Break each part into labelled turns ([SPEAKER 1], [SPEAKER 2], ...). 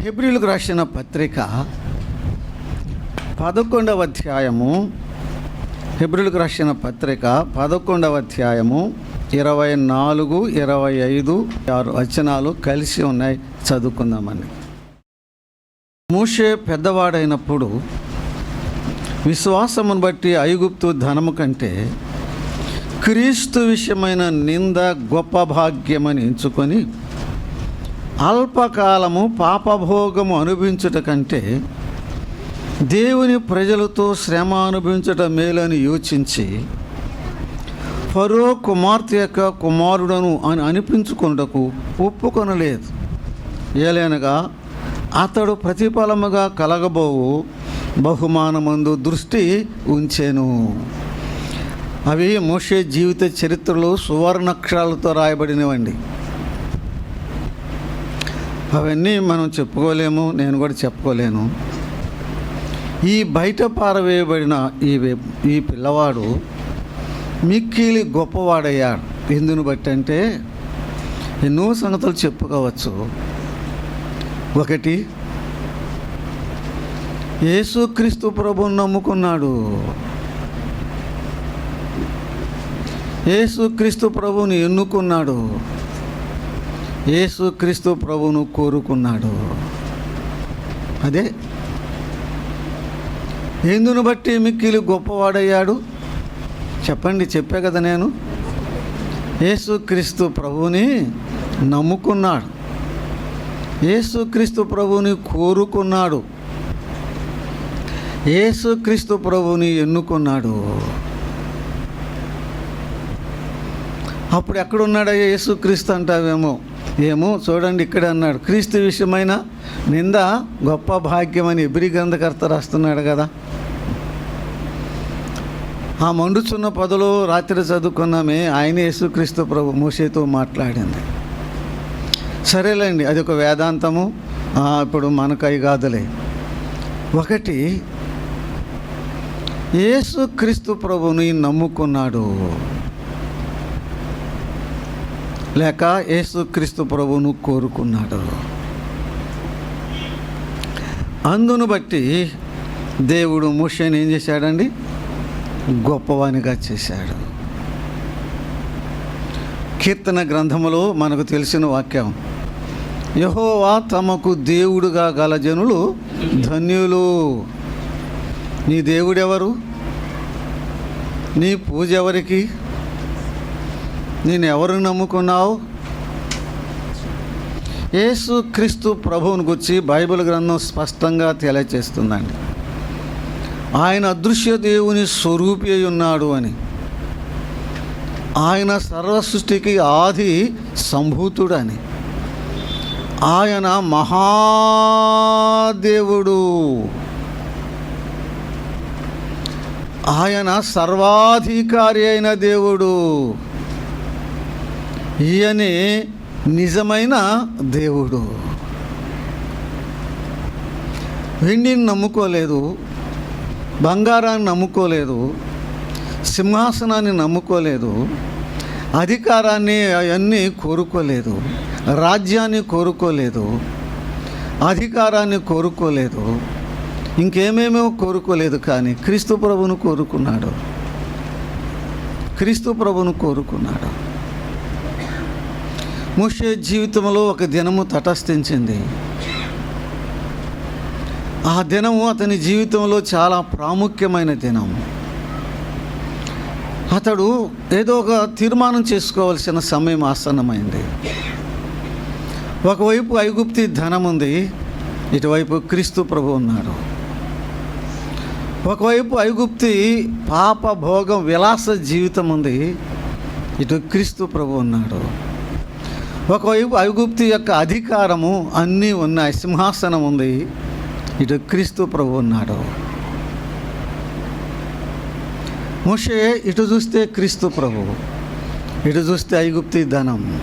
[SPEAKER 1] హెబ్రిలకు రాసిన పత్రిక పదకొండవ అధ్యాయము. హెబ్రిలకు రాసిన పత్రిక పదకొండవ అధ్యాయము ఇరవై నాలుగు ఇరవై ఐదు ఆరు వచనాలు కలిసి ఉన్నాయి. చదువుకుందామని. మూషే పెద్దవాడైనప్పుడు విశ్వాసమును బట్టి ఐగుప్తు ధనము కంటే క్రీస్తు విషయమైన నింద గొప్ప భాగ్యమని ఎంచుకొని అల్పకాలము పాపభోగము అనుభవించుట కంటే దేవుని ప్రజలతో శ్రమ అనుభవించట మేలని యోచించి ఫరో కుమార్తె యొక్క కుమారుడను అని అనిపించుకున్నటకు ఒప్పుకొనలేదు. ఏలైనగా అతడు ప్రతిఫలముగా కలగబోవు బహుమానమందు దృష్టి ఉంచెను. అవి మోషే జీవిత చరిత్రలో సువర్ణక్షరాలతో రాయబడినవండి. అవన్నీ మనం చెప్పుకోలేము నేను కూడా చెప్పుకోలేను. ఈ బయట పారవేయబడిన ఈ ఈ పిల్లవాడు మిక్కిలి గొప్పవాడయ్యాడు. ఎందును బట్టి అంటే ఎన్నో సంగతులు చెప్పుకోవచ్చు. ఒకటి యేసుక్రీస్తు ప్రభుని నమ్ముకున్నాడు. యేసుక్రీస్తు ప్రభుని ఎన్నుకున్నాడు. యేసుక్రీస్తు ప్రభువును కోరుకున్నాడు. అదే. ఎందును బట్టి మిక్కిలి గొప్పవాడయ్యాడు? చెప్పండి చెప్పే కదా నేను. యేసుక్రీస్తు ప్రభువుని నమ్ముకున్నాడు. యేసుక్రీస్తు ప్రభువుని కోరుకున్నాడు. యేసుక్రీస్తు ప్రభువుని ఎన్నుకున్నాడు. అప్పుడు ఎక్కడున్నాడయ్యా యేసుక్రీస్తు అంటావేమో? ఏమో చూడండి ఇక్కడ అన్నాడు. క్రీస్తు విషయమైన నింద గొప్ప భాగ్యమని ఎబ్రి గ్రంథకర్త రాస్తున్నాడు కదా. ఆ మండుచున్న పదలో రాత్రి చదువుకున్నామే ఆయన యేసుక్రీస్తు ప్రభు మూసేతో మాట్లాడింది. సరేలేండి అది ఒక వేదాంతము. ఇప్పుడు మనకు అయి కాదులే. ఒకటి యేసుక్రీస్తు ప్రభుని నమ్ముకున్నాడు. లేక యేసుక్రీస్తు ప్రభువును కోరుకున్నాడు. అందును బట్టి దేవుడు ముషేని ఏం చేశాడండి? గొప్పవానిగా చేశాడు. కీర్తన గ్రంథములో మనకు తెలిసిన వాక్యం యహోవా తమకు దేవుడుగా గల జనులు ధన్యులు. నీ దేవుడెవరు? నీ పూజ ఎవరికి? నేను ఎవరు నమ్ముకున్నావు? యేసు క్రీస్తు ప్రభువుని గురించి బైబిల్ గ్రంథం స్పష్టంగా తెలియచేస్తుందండి. ఆయన అదృశ్య దేవుని స్వరూపి అయి ఉన్నాడు అని. ఆయన సర్వ సృష్టికి ఆది సంభూతుడని. ఆయన మహాదేవుడు. ఆయన సర్వాధికారి అయిన దేవుడు. ఈయనే నిజమైన దేవుడు. వెండిని నమ్ముకోలేదు బంగారాన్ని నమ్ముకోలేదు సింహాసనాన్ని నమ్ముకోలేదు అధికారాన్ని అవన్నీ కోరుకోలేదు రాజ్యాన్ని కోరుకోలేదు అధికారాన్ని కోరుకోలేదు ఇంకేమేమో కోరుకోలేదు కానీ క్రీస్తు ప్రభును కోరుకున్నాడు. క్రీస్తు ప్రభును కోరుకున్నాడు. మోషే జీవితంలో ఒక దినము తటస్థించింది. ఆ దినము అతని జీవితంలో చాలా ప్రాముఖ్యమైన దినం. అతడు ఏదో ఒక తీర్మానం చేసుకోవాల్సిన సమయం ఆసన్నమైంది. ఒకవైపు ఐగుప్తి ధనం ఉంది ఇటువైపు క్రీస్తు ప్రభు ఉన్నాడు. ఒకవైపు ఐగుప్తి పాప భోగం విలాస జీవితం ఉంది ఇటు క్రీస్తు ప్రభు ఉన్నాడు. ఒకవైపు ఐగుప్తి యొక్క అధికారము అన్నీ ఉన్నాయి. సింహాసనం ఉంది. ఇటు క్రీస్తు ప్రభు ఉన్నాడు. మోషే ఇటు చూస్తే క్రీస్తు ప్రభు. ఇటు చూస్తే ఐగుప్తి ధనం.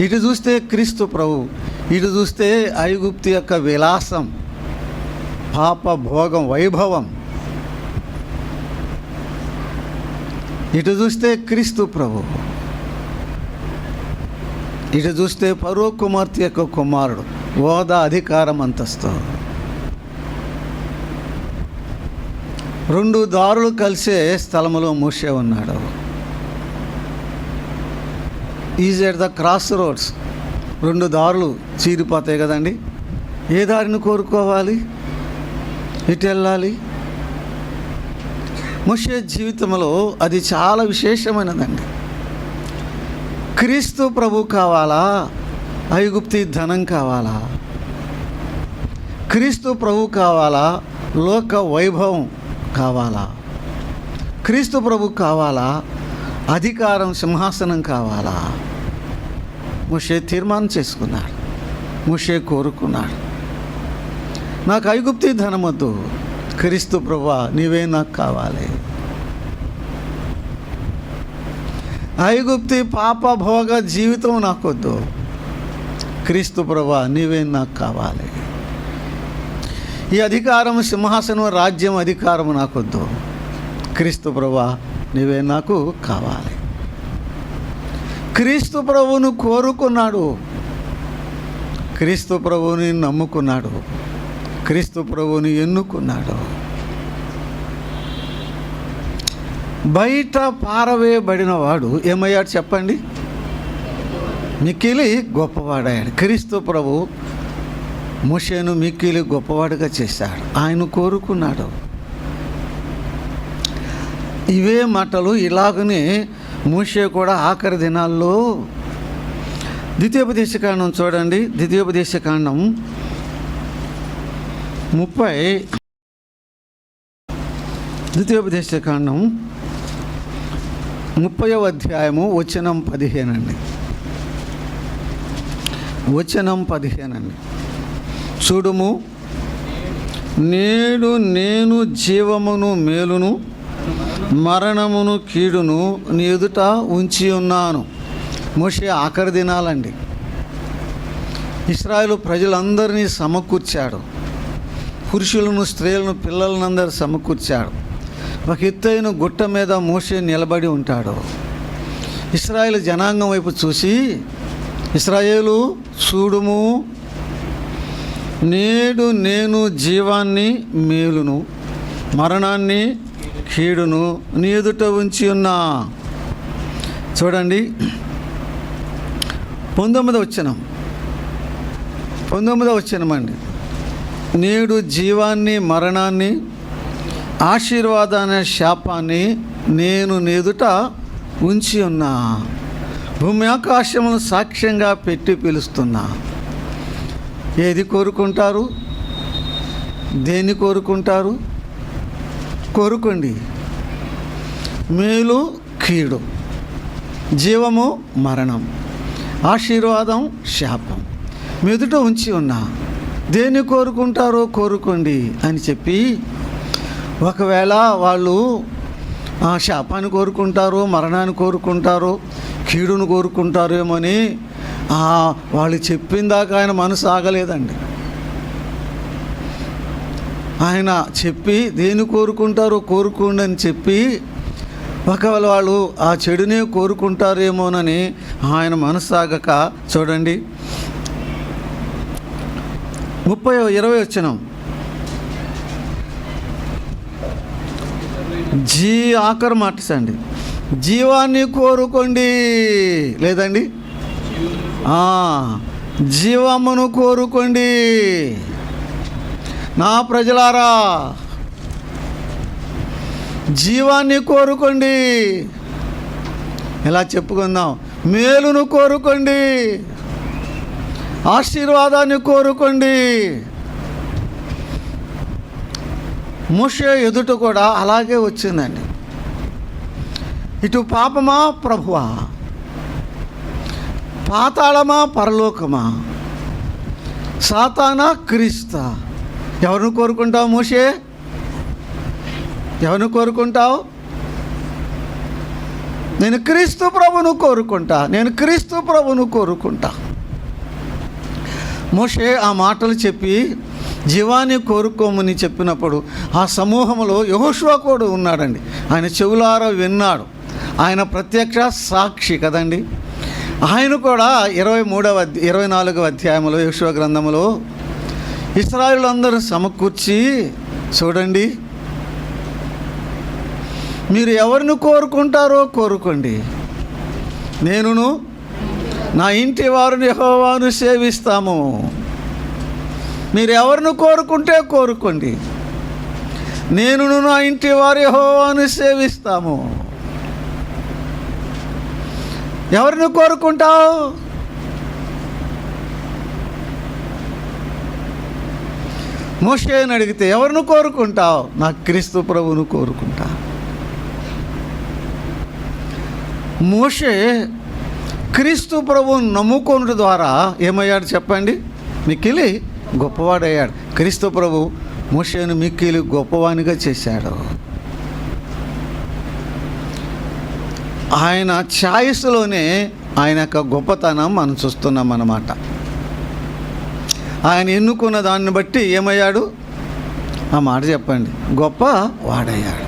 [SPEAKER 1] ఇటు చూస్తే క్రీస్తు ప్రభు. ఇటు చూస్తే ఐగుప్తి యొక్క విలాసం. పాప భోగం వైభవం. ఇటు చూస్తే క్రీస్తు ప్రభు. ఇటు చూస్తే పరో కుమార్తె యొక్క కుమారుడు హోదా అధికారం అంతస్తు. రెండు దారులు కలిసే స్థలములో మూసే ఉన్నాడు. Is at the cross roads రెండు దారులు చీరిపోతాయి కదండి. ఏ దారిని కోరుకోవాలి? ఇటు వెళ్ళాలి. ముషే జీవితంలో అది చాలా విశేషమైనదండి. క్రీస్తు ప్రభు కావాలా? ఐగుప్తి ధనం కావాలా? క్రీస్తు ప్రభు కావాలా? లోక వైభవం కావాలా? క్రీస్తు ప్రభు కావాలా? అధికారం సింహాసనం కావాలా? ముషే తీర్మానం చేసుకున్నాడు. ముషే కోరుకున్నాడు. నాకు ఐగుప్తి ధనమొద్దు. క్రీస్తు ప్రభు నీవే నాకు కావాలి. ఐగుప్తి పాప భోగ జీవితం నాకొద్దు. క్రీస్తు ప్రభా నీవే నాకు కావాలి. ఈ అధికారం సింహాసనం రాజ్యం అధికారం నాకొద్దు. క్రీస్తు ప్రభా నీవే నాకు కావాలి. క్రీస్తు ప్రభువును కోరుకున్నాడు. క్రీస్తు ప్రభువుని నమ్ముకున్నాడు. క్రీస్తు ప్రభువుని ఎన్నుకున్నాడు. బయట పారవేయబడిన వాడు ఏమయ్యాడు చెప్పండి? మిక్కిలి గొప్పవాడయ్యాడు. క్రీస్తు ప్రభు ముషేను మిక్కిలి గొప్పవాడుగా చేశాడు. ఆయన కోరుకున్నాడు. ఇవే మాటలు ఇలాగనే మూషే కూడా ఆఖరి దినాల్లో ద్వితీయోపదేశకాండం చూడండి. ద్వితీయోపదేశకాండం ముప్పై ద్వితీయోపదేశకాండం ముప్పై అధ్యాయము వచనం పదిహేను అండి వచనం పదిహేను అండి చూడుము. నేడు నేను జీవమును మేలును మరణమును కీడును నీ ఎదుట ఉంచి ఉన్నాను. మోషే ఆఖరి దినాలండి. ఇస్రాయలు ప్రజలందరినీ సమకూర్చాడు. పురుషులను స్త్రీలను పిల్లలను అందరు సమకూర్చాడు. ఒక ఎత్తైన గుట్ట మీద మోషే నిలబడి ఉంటాడు. ఇస్రాయేల్ జనాంగం వైపు చూసి ఇస్రాయేలు చూడుము నేడు నేను జీవాన్ని మేలును మరణాన్ని కీడును నీ ఎదుట ఉంచి ఉన్నా. చూడండి. పంతొమ్మిది వచ్చినం పంతొమ్మిదో వచ్చినమండి నేడు జీవాన్ని మరణాన్ని ఆశీర్వాదాన్ని శాపాన్ని నేను నెదుట ఉంచి ఉన్నా. భూమి ఆకాశమును సాక్ష్యంగా పెట్టి పిలుస్తున్నా. ఏది కోరుకుంటారు? దేన్ని కోరుకుంటారు? కోరుకోండి. మేలు కీడు జీవము మరణం ఆశీర్వాదం శాపం. మెదుట ఉంచి ఉన్నా. దేన్ని కోరుకుంటారో కోరుకోండి అని చెప్పి ఒకవేళ వాళ్ళు ఆ శాపాన్ని కోరుకుంటారు మరణాన్ని కోరుకుంటారు కీడును కోరుకుంటారేమని వాళ్ళు చెప్పిందాక ఆయన మనసు ఆగలేదండి. ఆయన చెప్పి దేని కోరుకుంటారో కోరుకోండి అని చెప్పి ఒకవేళ వాళ్ళు ఆ చెడునే కోరుకుంటారేమోనని ఆయన మనసాగక చూడండి. ముప్పై ఇరవై వచ్చినాం జీ ఆఖరు మాటసండి. జీవాన్ని కోరుకోండి. లేదండి? జీవమును కోరుకోండి. నా ప్రజలారా జీవాన్ని కోరుకోండి. ఇలా చెప్పుకుందాం? మేలును కోరుకోండి. ఆశీర్వాదాన్ని కోరుకోండి. మోషే ఎదుట కూడా అలాగే వచ్చిందండి. ఇటు పాపమా ప్రభువా? పాతాళమా పరలోకమా? సాతానా క్రీస్తా? ఎవరిని కోరుకుంటావు మోషే? ఎవరిని కోరుకుంటావు? నేను క్రీస్తు ప్రభును కోరుకుంటా. నేను క్రీస్తు ప్రభును కోరుకుంటా. మోషే ఆ మాటలు చెప్పి జీవాన్ని కోరుకోమని చెప్పినప్పుడు ఆ సమూహంలో యహోష్వా కూడా ఉన్నాడండి. ఆయన చెవులారా విన్నాడు. ఆయన ప్రత్యక్ష సాక్షి కదండి. ఆయన కూడా ఇరవై మూడవ ఇరవై నాలుగవ అధ్యాయంలో యశో గ్రంథంలో ఇస్రాయిలందరూ సమకూర్చి చూడండి. మీరు ఎవరిని కోరుకుంటారో కోరుకోండి. నేనును నా ఇంటి వారిని యహోవాను సేవిస్తాము. మీరు ఎవరిని కోరుకుంటే కోరుకోండి. నేను నా ఇంటి వారి హోవాను సేవిస్తాము. ఎవరిని కోరుకుంటావు? మోషేని అడిగితే ఎవరిని కోరుకుంటావు? నా క్రీస్తు ప్రభువును కోరుకుంటా. మోషే క్రీస్తు ప్రభువును నమ్ముకోనుడు ద్వారా ఏమయ్యాడు చెప్పండి? మిక్కిలి గొప్పవాడయ్యాడు. క్రీస్తు ప్రభు మోషేను మిక్కీలు గొప్పవానిగా చేశాడు. ఆయన ఛాయిస్లోనే ఆయన యొక్క గొప్పతనం మనం చూస్తున్నాం అన్నమాట. ఆయన ఎన్నుకున్న దాన్ని బట్టి ఏమయ్యాడు? ఆ మాట చెప్పండి. గొప్ప వాడయ్యాడు